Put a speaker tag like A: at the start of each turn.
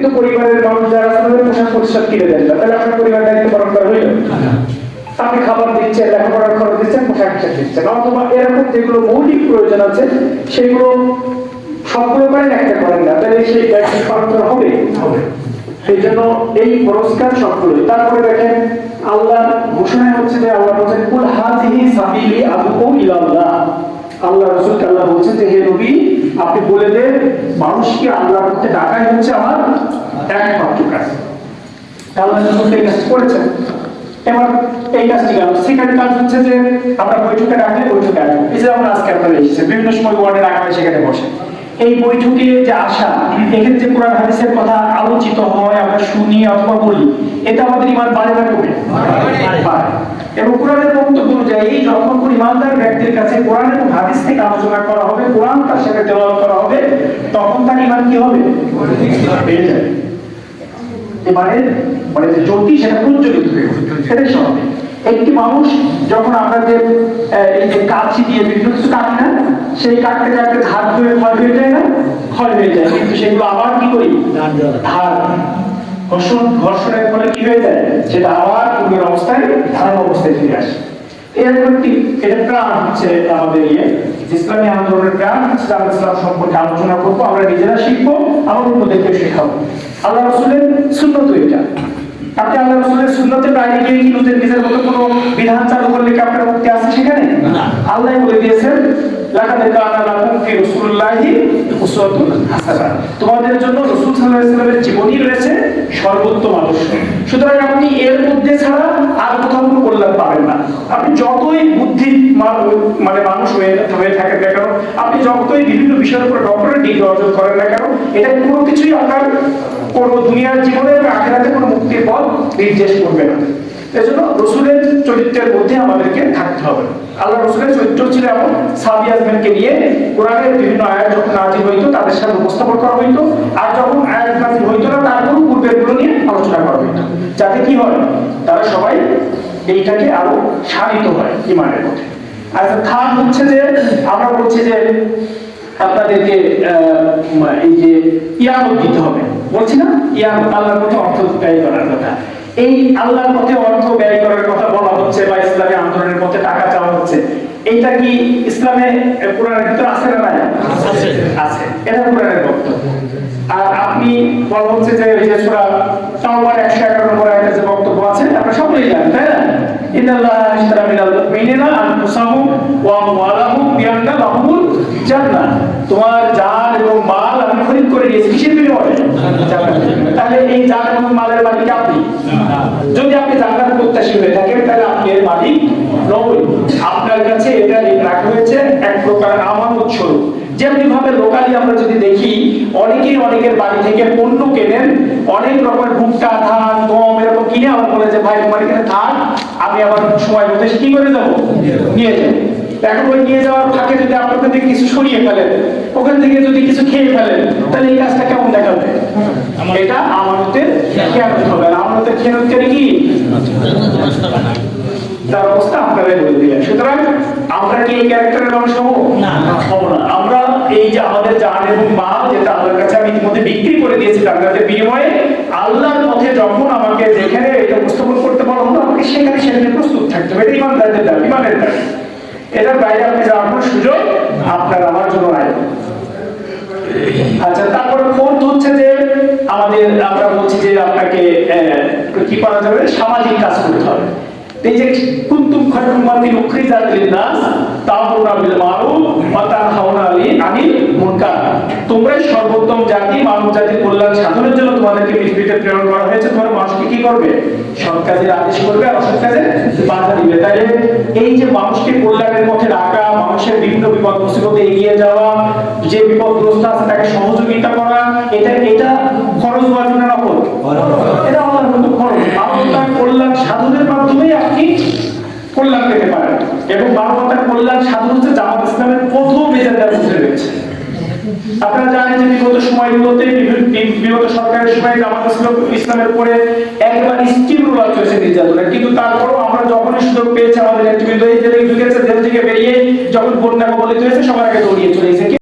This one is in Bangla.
A: কিন্তু পরিবারের মানুষ যারা আছে তাদের পোশাক পরিচ্ছদ কিনে দেন না তাহলে আপনার পরিবার দায়িত্ব পালন করা হইল? আপনি খাবার দিচ্ছেন লেখাপড়ার খরচ দিচ্ছেন পোশাক আশাক দিচ্ছেন। অথবা এরকম যেগুলো মৌলিক প্রয়োজন আছে সেগুলো সবগুলো করেন একটা করেন না। তাহলে সেই দায়িত্ব পালন করা হবে? সেই জন্য এই পুরস্কার সবগুলোই। তারপরে দেখেন আল্লাহ ঘোষণা হচ্ছে যে আল্লাহ বলছেন কুল হাজিহি সাবিলি ইলাল্লাহ। আল্লাহ রসুল আল্লাহ বলছেন যে, হে নবী, আপনি বলে দেন, মানুষকে আল্লাহ পথে ডাকাই হচ্ছে আমার একমাত্র কাজ। আল্লাহ এই করেছেন? এবার গেল সেখানে কাজ হচ্ছে যে, আমরা বৈঠকে ডাকলে বৈঠকে আসব। এই যে আমরা আজকে আপনারা এসেছি বিভিন্ন সময় ওয়ার্ডে ডাকা হয়, সেখানে বসে। এই বৈঠকে যে আসা এখানে যে কোরআন হাদিসের কথা আলোচিত হয় আমরা শুনি অথবা বলি। এটা আমাদের ইমান বাড়ে না কমে? এবং কোরআনের বক্তব্য অনুযায়ী যখন কোন ইমানদার ব্যক্তির কাছে কোরআন এবং হাদিস থেকে আলোচনা করা হবে কোরআন তার সাথে দেওয়া করা হবে তখন তার ইমান কি হবে? বেড়ে যাবে এবারে মানে যে জ্যোতি সেটা প্রজ্বলিত হয়ে সেটাই স্বাভাবিক একটি মানুষ যখন আমরা যে এই যে কাছি দিয়ে বিভিন্ন কিছু কাটি না সেই কাটতে কাটতে ধার হয়ে ক্ষয় হয়ে যায় না? ক্ষয় হয়ে যায়। কিন্তু সেগুলো আবার কি করি? ধার ঘর্ষণ ঘর্ষণের ফলে কি হয়ে যায়? সেটা আবার পূর্বের অবস্থায় ধারণ অবস্থায় ফিরে আসে। এরকম একটি এটা প্রাণ হচ্ছে আমাদের ইয়ে। ইসলামী আন্দোলনের প্রাণ হচ্ছে আমরা ইসলাম সম্পর্কে আলোচনা করব আমরা নিজেরা শিখব আমার অন্যদেরকে শেখাবো। আল্লাহ রসুলের সুন্নত এটা। আপনি আল্লাহ রসুলের সুন্নতে বাইরে গিয়ে কি নিজের নিজের মতো কোনো বিধান চালু করলে কি আপনার মুক্তি আছে সেখানে? আল্লাহ বলে দিয়েছেন লাকাদ কানা লাকুম ফি রাসূলিল্লাহি উসওয়াতুন হাসানাহ তোমাদের জন্য রাসূল সাল্লাল্লাহু আলাইহি ওয়াসাল্লামের জীবনী রয়েছে সর্বোত্তম আদর্শ। সুতরাং আপনি এর মধ্যে ছাড়া আর কোথাও কোনো কল্যাণ পাবেন না। আপনি যতই বুদ্ধি মানে মানুষ হয়ে হয়ে থাকেন না কেন আপনি যতই বিভিন্ন বিষয়ের উপর ডক্টরেট ডিগ্রি অর্জন করেন না কেন এটা কোনো কিছুই আপনার কোনো দুনিয়ার জীবনে আখেরাতে কোনো মুক্তির পথ নির্দেশ করবে না। এজন্য রসুলের চরিত্রের মধ্যে আমাদেরকে থাকতে হবে। আল্লাহ রসুলের চরিত্র ছিল এমন সাবি আজমেনকে নিয়ে কোরআনের বিভিন্ন আয়াত যখন নাজিল হইতো, তাদের সাথে উপস্থাপন করা হইতো, আর যখন আয়াত নাজিল হইতো না তারপরও পূর্বেরগুলো নিয়ে আলোচনা করা হইতো। যাতে কি হয়, তারা সবাই এইটাকে আরও শানিত হয় ইমানের মধ্যে আর খান হচ্ছে যে, আমরা বলছি যে আপনাদেরকে এই যে ইয়ামত দিতে হবে। বলছি না? ইয়ামত আল্লাহর পথে অর্থ ব্যয় করার কথা। এই আল্লাহর পথে অর্থ ব্যয় করার কথা বলা হচ্ছে বা ইসলামী আন্দোলনের পথে টাকা চাওয়া হচ্ছে। এইটা কি ইসলামে কোরআনের ভিতরে আছে না নাই?
B: আছে।
A: আছে। এটা কোরআনের বক্তব্য আর আপনি বলা হচ্ছে যে ওই যে সূরা তাওবার 111 নম্বর আয়াতে যে বক্তব্য আছে আপনারা সকলেই জানেন তাই না? ইন্নাল্লাহা লাহুমুল জান্নাহ তোমার জান এবং মাল আমি খরিদ করে নিয়েছি, কিসের বিনিময়ে? তাহলে এই জান এবং মালের মালিক আপনি? যদি আপনি জান্নাত প্রত্যাশী হয়ে থাকেন, তাহলে আপনি এর মালিক নয় আপনার কাছে এটা রাখা হয়েছে, এক প্রকার আমানত স্বরূপ যেমনি ভাবে লোকালি আমরা যদি দেখি, অনেকেই অনেকের বাড়ি থেকে পণ্য কেনেন, অনেক রকমের ভুট্টা, ধান, গম এরকম কিনে আমার বলে যে, ভাই, তোমার এখানে থাক আমি আবার সময় মতো কি করে যাব নিয়ে যাব এখন ওই নিয়ে যাওয়ার ফাঁকে যদি আপনার থেকে কিছু সরিয়ে ফেলেন ওখান থেকে যদি কিছু খেয়ে ফেলেন তাহলে এই কাজটা কেমন দেখাবে? এটা আমানতের খেয়ানত হবে। আর আমানতের খেয়ানত করে কি? তার অবস্থা আপনারাই বলে দিলেন। সুতরাং আমরা কি এই ক্যারেক্টারের মানুষ হব?
B: না।
A: হব না। আমরা এই যে আমাদের জান এবং মাল যেটা আল্লাহর কাছে আমি ইতিমধ্যে বিক্রি করে দিয়েছি জান্নাতের বিনিময়ে আল্লাহর পথে যখন আমাকে যেখানে এটা উপস্থাপন করতে হলো আমাকে সেখানে সেখানে প্রস্তুত থাকতে হবে। এটা ইমানদারদের দাবি ইমানের দাবি। এটার বাইরে আপনি যাওয়ার কোনো সুযোগ আপনার আমার জন্য নাই। আচ্ছা তারপরে যে আমাদের, আমরা বলছি যে আপনাকে কি করা যাবে? সামাজিক কাজ করতে হবে। এই যে কুন্তুম খায়রুম্মাতিন উখরিজাত লিন-নাস তা'মুরুনা বিল মারুফ ওয়া তানহাউনা আনিল মুনকার। তোমরাই সর্বোত্তম জাতি, মানব জাতির কল্যাণ সাধনের জন্য তোমাদেরকে পৃথিবীতে প্রেরণ করা হয়েছে। তোমার করবে? সৎ কাজের আদেশ করবে আর অসৎ কাজে বাধা দিবে। তাই এই যে মানুষকে কল্যাণের পথে রাখা, মানুষের বিভিন্ন বিপদ এগিয়ে যাওয়া, যে বিপদগ্রস্ত আছে তাকে সহযোগিতা করা, এটা এটা খরচ বাজে নকল? এটা আল্লাহর মতো খরচ। মানবতার কল্যাণ সাধনের মাধ্যমেই আপনি কল্যাণ পেতে পারেন। এবং মানবতার কল্যাণ সাধন হচ্ছে জামাত ইসলামের প্রথম এজেন্ডার মধ্যে রয়েছে। আপনারা জানেন যে বিগত সময়গুলোতে বিগত সরকারের সময় জামাত ইসলাম ইসলামের উপরে একবার স্টিল রোলার নির্যাতনের। কিন্তু তারপরও আমরা যখনই সুযোগ পেয়েছি, আমাদের নেতৃবৃন্দ এই জেলে ঢুকেছে থেকে বেরিয়ে যখন বন্যা কবলিত হয়েছে, সবার আগে দৌড়িয়ে চলেছে